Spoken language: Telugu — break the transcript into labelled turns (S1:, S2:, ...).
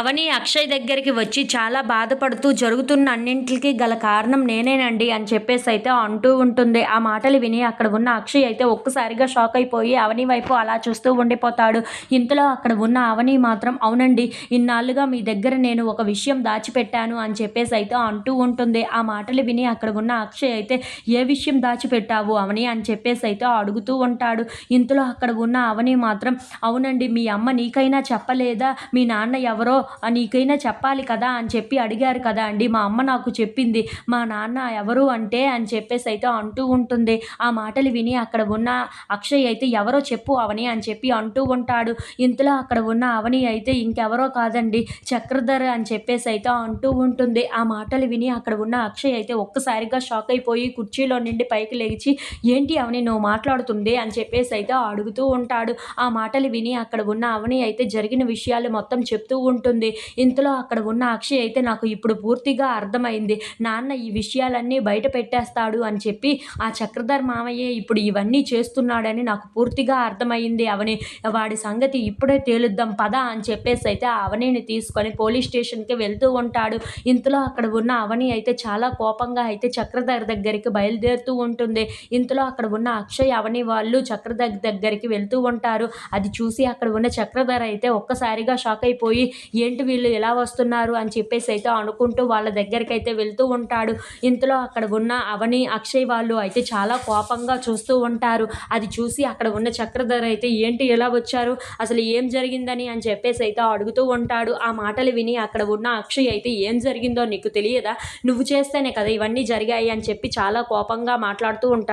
S1: అవని అక్షయ్ దగ్గరికి వచ్చి చాలా బాధపడుతూ జరుగుతున్న అన్నింటికి గల కారణం నేనేనండి అని చెప్పేసి అయితే అంటూ ఉంటుంది. ఆ మాటలు విని అక్కడ ఉన్న అక్షయ్ అయితే ఒక్కసారిగా షాక్ అయిపోయి అవని వైపు అలా చూస్తూ ఉండిపోతాడు. ఇంతలో అక్కడ ఉన్న అవని మాత్రం అవునండి ఇన్నాళ్ళుగా మీ దగ్గర నేను ఒక విషయం దాచిపెట్టాను అని చెప్పేసి అయితే అంటూ ఉంటుంది. ఆ మాటలు విని అక్కడ ఉన్న అక్షయ్ అయితే ఏ విషయం దాచిపెట్టావు అవని అని చెప్పేసి అయితే అడుగుతూ ఉంటాడు. ఇంతలో అక్కడ ఉన్న అవని మాత్రం అవునండి మీ అమ్మ నీకైనా చెప్పలేదా? మీ నాన్న ఎవరో నీకైనా చెప్పాలి కదా అని చెప్పి అడిగారు కదా అండి. మా అమ్మ నాకు చెప్పింది మా నాన్న ఎవరు అంటే అని చెప్పేసి అయితే అంటూ ఉంటుంది. ఆ మాటలు విని అక్కడ ఉన్న అక్షయ్ అయితే ఎవరో చెప్పు అవని అని చెప్పి అంటూ ఉంటాడు. ఇంతలో అక్కడ ఉన్న అవని అయితే ఇంకెవరో కాదండి చక్రధర్ అని చెప్పేసి అయితే అంటూ ఉంటుంది. ఆ మాటలు విని అక్కడ ఉన్న అక్షయ్ అయితే ఒక్కసారిగా షాక్ అయిపోయి కుర్చీలో నుండి పైకి లేచి ఏంటి అవని నువ్వు మాట్లాడుతుంది అని చెప్పేసి అయితే అడుగుతూ ఉంటాడు. ఆ మాటలు విని అక్కడ ఉన్న అవని అయితే జరిగిన విషయాలు మొత్తం చెప్తూ ఉంటుంది ఇంతలో అక్కడ ఉన్న అక్షయ్ అయితే నాకు ఇప్పుడు పూర్తిగా అర్థమైంది. నాన్న ఈ విషయాలన్నీ బయట పెట్టేస్తాడు అని చెప్పి ఆ చక్రధర్ మామయ్య ఇప్పుడు ఇవన్నీ చేస్తున్నాడని నాకు పూర్తిగా అర్థమైంది అవని. వాడి సంగతి ఇప్పుడే తేలుద్దాం పద అని చెప్పేసి అయితే ఆ అవనిని తీసుకొని పోలీస్ స్టేషన్కి వెళ్తూ ఉంటాడు. ఇంతలో అక్కడ ఉన్న అవని అయితే చాలా కోపంగా అయితే చక్రధర్ దగ్గరికి బయలుదేరుతూ ఉంటుంది. ఇంతలో అక్కడ ఉన్న అక్షయ్ అవని వాళ్ళు చక్రధర్ దగ్గరికి వెళ్తూ ఉంటారు. అది చూసి అక్కడ ఉన్న చక్రధర్ అయితే ఒక్కసారిగా షాక్ అయిపోయి ఏంటి వీళ్ళు ఎలా వస్తున్నారు అని చెప్పేసి అయితే అనుకుంటూ వాళ్ళ దగ్గరికి అయితే వెళ్తూ ఉంటాడు. ఇంతలో అక్కడ ఉన్న అవని అక్షయ్ వాళ్ళు అయితే చాలా కోపంగా చూస్తూ ఉంటారు. అది చూసి అక్కడ ఉన్న చక్రధర్ అయితే ఏంటి ఎలా వచ్చారు? అసలు ఏం జరిగిందని అని చెప్పేసి అయితే అడుగుతూ ఉంటాడు. ఆ మాటలు విని అక్కడ ఉన్న అక్షయ్ అయితే ఏం జరిగిందో నీకు తెలియదా? నువ్వు చేస్తేనే కదా ఇవన్నీ జరిగాయి అని చెప్పి చాలా కోపంగా మాట్లాడుతూ ఉంటాడు.